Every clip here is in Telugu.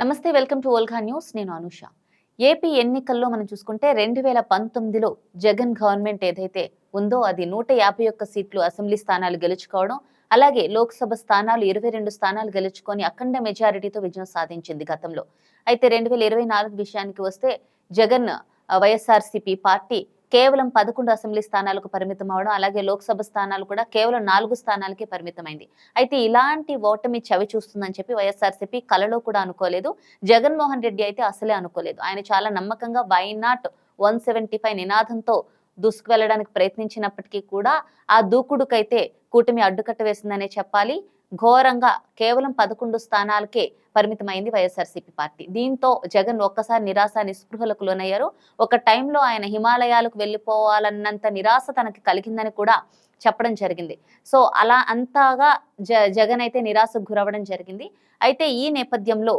నమస్తే వెల్కమ్ టు ఓల్ఘా న్యూస్. నేను అనుష. ఏపీ ఎన్నికల్లో మనం చూసుకుంటే రెండు వేల పంతొమ్మిదిలో జగన్ గవర్నమెంట్ ఏదైతే ఉందో అది నూట యాభై ఒక్క సీట్లు అసెంబ్లీ స్థానాలు గెలుచుకోవడం అలాగే లోక్సభ స్థానాలు ఇరవై రెండు స్థానాలు గెలుచుకొని అఖండ మెజారిటీతో విజయం సాధించింది గతంలో. అయితే రెండు వేల ఇరవై నాలుగు విషయానికి వస్తే జగన్ వైఎస్ఆర్సీపీ పార్టీ కేవలం పదకొండు అసెంబ్లీ స్థానాలకు పరిమితం అవడం అలాగే లోక్సభ స్థానాలు కూడా కేవలం నాలుగు స్థానాలకే పరిమితమైంది. అయితే ఇలాంటి ఓటమి చవి చూస్తుందని చెప్పి వైఎస్ఆర్సీపీ కలలో కూడా అనుకోలేదు. జగన్మోహన్ రెడ్డి అయితే అసలే అనుకోలేదు. ఆయన చాలా నమ్మకంగా why not one seventy five నినాదంతో దూసుకు వెళ్ళడానికి ప్రయత్నించినప్పటికీ కూడా ఆ దూకుడుకైతే కూటమి అడ్డుకట్ట వేసిందనే చెప్పాలి. ఘోరంగా కేవలం పదకొండు స్థానాలకే పరిమితమైంది వైఎస్ఆర్సీపీ పార్టీ. దీంతో జగన్ ఒక్కసారి నిరాశ నిస్పృహలకు లోనయ్యారు. ఒక టైంలో ఆయన హిమాలయాలకు వెళ్ళిపోవాలన్నంత నిరాశ తనకి కలిగిందని కూడా చెప్పడం జరిగింది. సో అలా అంతగా జ జగన్ అయితే నిరాశకు గురవడం జరిగింది. అయితే ఈ నేపథ్యంలో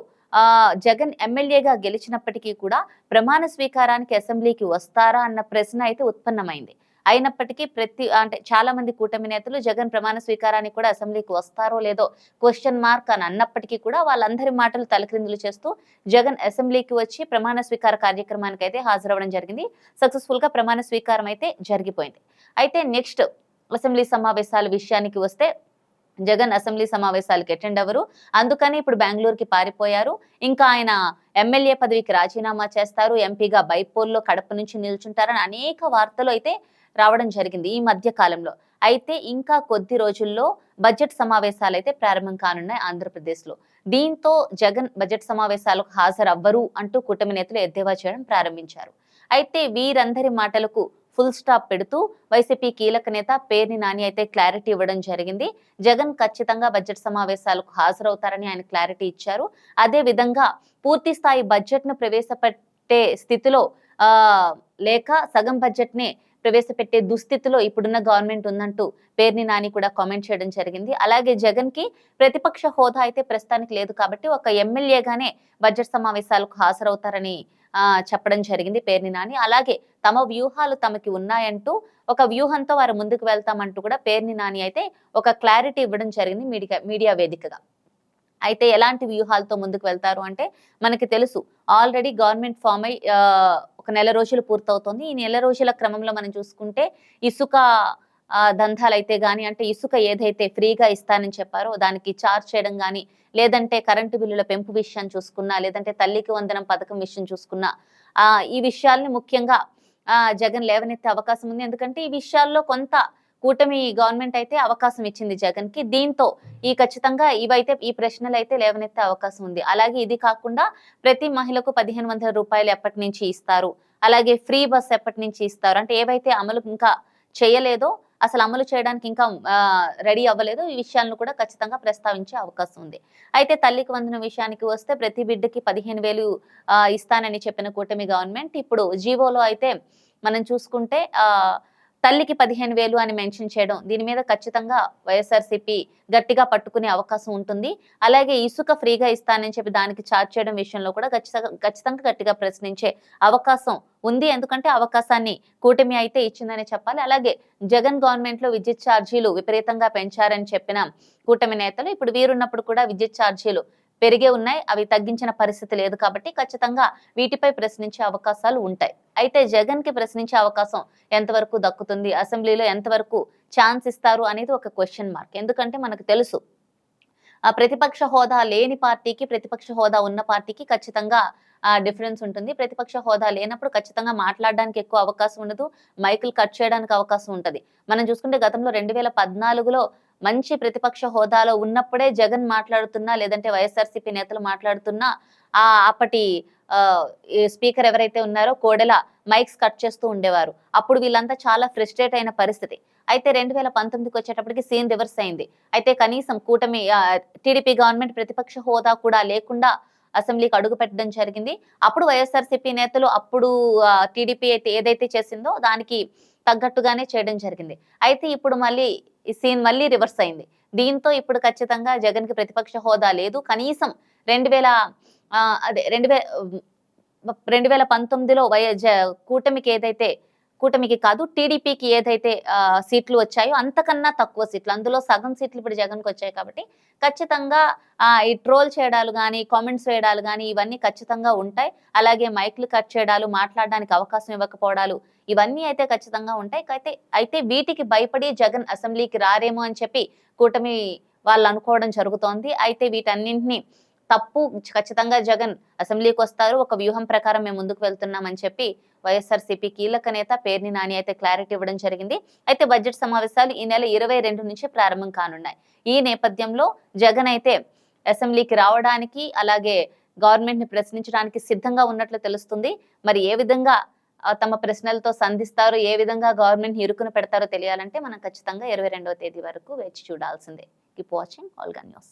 జగన్ ఎమ్మెల్యేగా గెలిచినప్పటికీ కూడా ప్రమాణ స్వీకారానికి అసెంబ్లీకి వస్తారా అన్న ప్రశ్న అయితే ఉత్పన్నమైంది. అయినప్పటికీ ప్రతి అంటే చాలా మంది కూటమి నేతలు జగన్ ప్రమాణ స్వీకారానికి కూడా అసెంబ్లీకి వస్తారో లేదో క్వశ్చన్ మార్క్ అని అన్నప్పటికీ కూడా వాళ్ళందరి మాటలు తలక్రిందులు చేస్తూ జగన్ అసెంబ్లీకి వచ్చి ప్రమాణ స్వీకార కార్యక్రమానికి అయితే హాజరవ్వడం జరిగింది. సక్సెస్ఫుల్గా ప్రమాణ స్వీకారం అయితే జరిగిపోయింది. అయితే నెక్స్ట్ అసెంబ్లీ సమావేశాల విషయానికి వస్తే జగన్ అసెంబ్లీ సమావేశాలకు అటెండ్ అవ్వరు. అందుకని ఇప్పుడు బెంగళూరుకి పారిపోయారు. ఇంకా ఆయన ఎమ్మెల్యే పదవికి రాజీనామా చేస్తారు. ఎంపీగా బైపోల్లో కడప నుంచి నిల్చుంటారని అనేక వార్తలు అయితే రావడం జరిగింది ఈ మధ్య కాలంలో. అయితే ఇంకా కొద్ది రోజుల్లో బడ్జెట్ సమావేశాలు అయితే ప్రారంభం కానున్నాయి ఆంధ్రప్రదేశ్లో. దీంతో జగన్ బడ్జెట్ సమావేశాలకు హాజరవ్వరు అంటూ కూటమి నేతలు ఎద్దేవా చేయడం ప్రారంభించారు. అయితే వీరందరి మాటలకు ఫుల్ స్టాప్ పెడుతూ వైసీపీ కీలక నేత పేర్ని నాని అయితే క్లారిటీ ఇవ్వడం జరిగింది. జగన్ ఖచ్చితంగా బడ్జెట్ సమావేశాలకు హాజరవుతారని ఆయన క్లారిటీ ఇచ్చారు. అదే విధంగా పూర్తి స్థాయి బడ్జెట్ను ప్రవేశపెట్టే స్థితిలో లేక సగం బడ్జెట్నే ప్రవేశపెట్టే దుస్థితిలో ఇప్పుడున్న గవర్నమెంట్ ఉందంటూ పేర్ని నాని కూడా కామెంట్ చేయడం జరిగింది. అలాగే జగన్కి ప్రతిపక్ష హోదా అయితే ప్రస్తుతానికి లేదు కాబట్టి ఒక ఎమ్మెల్యేగానే బడ్జెట్ సమావేశాలకు హాజరవుతారని ఆ చెప్పడం జరిగింది పేర్ని నాని. అలాగే తమ వ్యూహాలు తమకి ఉన్నాయంటూ ఒక వ్యూహంతో వారు ముందుకు వెళ్తామంటూ కూడా పేర్ని నాని అయితే ఒక క్లారిటీ ఇవ్వడం జరిగింది మీడియా మీడియా వేదికగా. అయితే ఎలాంటి వ్యూహాలతో ముందుకు వెళ్తారు అంటే మనకి తెలుసు. ఆల్రెడీ గవర్నమెంట్ ఫామ్ అయి ఒక నెల రోజులు పూర్తవుతుంది. ఈ నెల రోజుల క్రమంలో మనం చూసుకుంటే ఇసుక దంధాలు అయితే కానీ అంటే ఇసుక ఏదైతే ఫ్రీగా ఇస్తానని చెప్పారో దానికి చార్జ్ చేయడం కానీ లేదంటే కరెంటు బిల్లుల పెంపు విషయం చూసుకున్నా లేదంటే తల్లికి వందనం పథకం విషయం చూసుకున్నా ఈ విషయాల్ని ముఖ్యంగా జగన్ లేవనెత్తే అవకాశం ఉంది. ఎందుకంటే ఈ విషయాల్లో కొంత కూటమి గవర్నమెంట్ అయితే అవకాశం ఇచ్చింది జగన్కి దీంతో ఈ ఖచ్చితంగా ఇవైతే ఈ ప్రశ్నలు అయితే లేవనెత్తే అవకాశం ఉంది. అలాగే ఇది కాకుండా ప్రతి మహిళకు పదిహేను వందల రూపాయలు ఎప్పటి నుంచి ఇస్తారు? అలాగే ఫ్రీ బస్ ఎప్పటి నుంచి ఇస్తారు? అంటే ఏవైతే అమలు ఇంకా చేయలేదో అసలు అమలు చేయడానికి ఇంకా రెడీ అవ్వలేదు ఈ విషయాలను కూడా ఖచ్చితంగా ప్రస్తావించే అవకాశం ఉంది. అయితే తల్లికి వందన విషయానికి వస్తే ప్రతి బిడ్డకి పదిహేను వేలు ఇస్తానని చెప్పిన కూటమి గవర్నమెంట్ ఇప్పుడు జీవోలో అయితే మనం చూసుకుంటే ఆ తల్లికి పదిహేను వేలు అని మెన్షన్ చేయడం దీని మీద ఖచ్చితంగా వైఎస్ఆర్సీపీ గట్టిగా పట్టుకునే అవకాశం ఉంటుంది. అలాగే ఇసుక ఫ్రీగా ఇస్తానని చెప్పి దానికి ఛార్జ్ చేయడం విషయంలో కూడా ఖచ్చితంగా ఖచ్చితంగా గట్టిగా ప్రశ్నించే అవకాశం ఉంది. ఎందుకంటే అవకాశాన్ని కూటమి అయితే ఇచ్చిందని చెప్పాలి. అలాగే జగన్ గవర్నమెంట్లో విద్యుత్ ఛార్జీలు విపరీతంగా పెంచారని చెప్పిన కూటమి నేతలు ఇప్పుడు వీరున్నప్పుడు కూడా విద్యుత్ ఛార్జీలు పెరిగే ఉన్నాయి అవి తగ్గించిన పరిస్థితి లేదు కాబట్టి ఖచ్చితంగా వీటిపై ప్రశ్నించే అవకాశాలు ఉంటాయి. అయితే జగన్కి ప్రశ్నించే అవకాశం ఎంతవరకు దక్కుతుంది అసెంబ్లీలో ఎంతవరకు ఛాన్స్ ఇస్తారు అనేది ఒక క్వశ్చన్ మార్క్ ఎందుకంటే మనకు తెలుసు ఆ ప్రతిపక్ష హోదా లేని పార్టీకి ప్రతిపక్ష హోదా ఉన్న పార్టీకి ఖచ్చితంగా డిఫరెన్స్ ఉంటుంది. ప్రతిపక్ష హోదా లేనప్పుడు ఖచ్చితంగా మాట్లాడడానికి ఎక్కువ అవకాశం ఉండదు. మైకులు కట్ చేయడానికి అవకాశం ఉంటుంది. మనం చూసుకుంటే గతంలో రెండు వేల పద్నాలుగులో మంచి ప్రతిపక్ష హోదాలో ఉన్నప్పుడే జగన్ మాట్లాడుతున్నా లేదంటే వైఎస్ఆర్సీపీ నేతలు మాట్లాడుతున్నా ఆ అప్పటి స్పీకర్ ఎవరైతే ఉన్నారో కోడెల మైక్స్ కట్ చేస్తూ ఉండేవారు. అప్పుడు వీళ్ళంతా చాలా ఫ్రస్ట్రేట్ అయిన పరిస్థితి. అయితే రెండు వేల పంతొమ్మిదికి వచ్చేటప్పటికి సీన్ రివర్స్ అయింది. అయితే కనీసం కూటమి టీడీపీ గవర్నమెంట్ ప్రతిపక్ష హోదా కూడా లేకుండా అసెంబ్లీకి అడుగు పెట్టడం జరిగింది. అప్పుడు వైఎస్ఆర్సీపీ నేతలు అప్పుడు టీడీపీ అయితే ఏదైతే చేసిందో దానికి తగ్గట్టుగానే చేయడం జరిగింది. అయితే ఇప్పుడు మళ్ళీ ఈ సీన్ మళ్ళీ రివర్స్ అయింది. దీంతో ఇప్పుడు ఖచ్చితంగా జగన్కి ప్రతిపక్ష హోదా లేదు. కనీసం రెండు వేల అదే రెండు వేల రెండు వేల పంతొమ్మిదిలో వై జ- కూటమికి ఏదైతే కూటమికి కాదు టీడీపీకి ఏదైతే సీట్లు వచ్చాయో అంతకన్నా తక్కువ సీట్లు. అందులో సగం సీట్లు ఇప్పుడు జగన్కి వచ్చాయి కాబట్టి ఖచ్చితంగా ఈ ట్రోల్ చేయడాలు కానీ కామెంట్స్ వేయడాలు కానీ ఇవన్నీ ఖచ్చితంగా ఉంటాయి. అలాగే మైక్లు కట్ చేయడాలు మాట్లాడడానికి అవకాశం ఇవ్వకపోవడాలు ఇవన్నీ అయితే ఖచ్చితంగా ఉంటాయి. అయితే అయితే వీటికి భయపడి జగన్ అసెంబ్లీకి రారేమో అని చెప్పి కూటమి వాళ్ళు అనుకోవడం జరుగుతోంది. అయితే వీటన్నింటినీ తప్పు ఖచ్చితంగా జగన్ అసెంబ్లీకి వస్తారు. ఒక వ్యూహం ప్రకారం మేము ముందుకు వెళ్తున్నామని చెప్పి వైఎస్ఆర్సీపీ కీలక నేత పేర్ని నాని అయితే క్లారిటీ ఇవ్వడం జరిగింది. అయితే బడ్జెట్ సమావేశాలు ఈ నెల ఇరవై రెండు నుంచి ప్రారంభం కానున్నాయి. ఈ నేపథ్యంలో జగన్ అయితే అసెంబ్లీకి రావడానికి అలాగే గవర్నమెంట్ని ప్రశ్నించడానికి సిద్ధంగా ఉన్నట్లు తెలుస్తుంది. మరి ఏ విధంగా తమ ప్రశ్నలతో సంధిస్తారు ఏ విధంగా గవర్నమెంట్ ఇరుకున పెడతారో తెలియాలంటే మనం ఖచ్చితంగా ఇరవై రెండవ తేదీ వరకు వేచి చూడాల్సిందే. కీప్ వాచింగ్ ఆల్గా న్యూస్.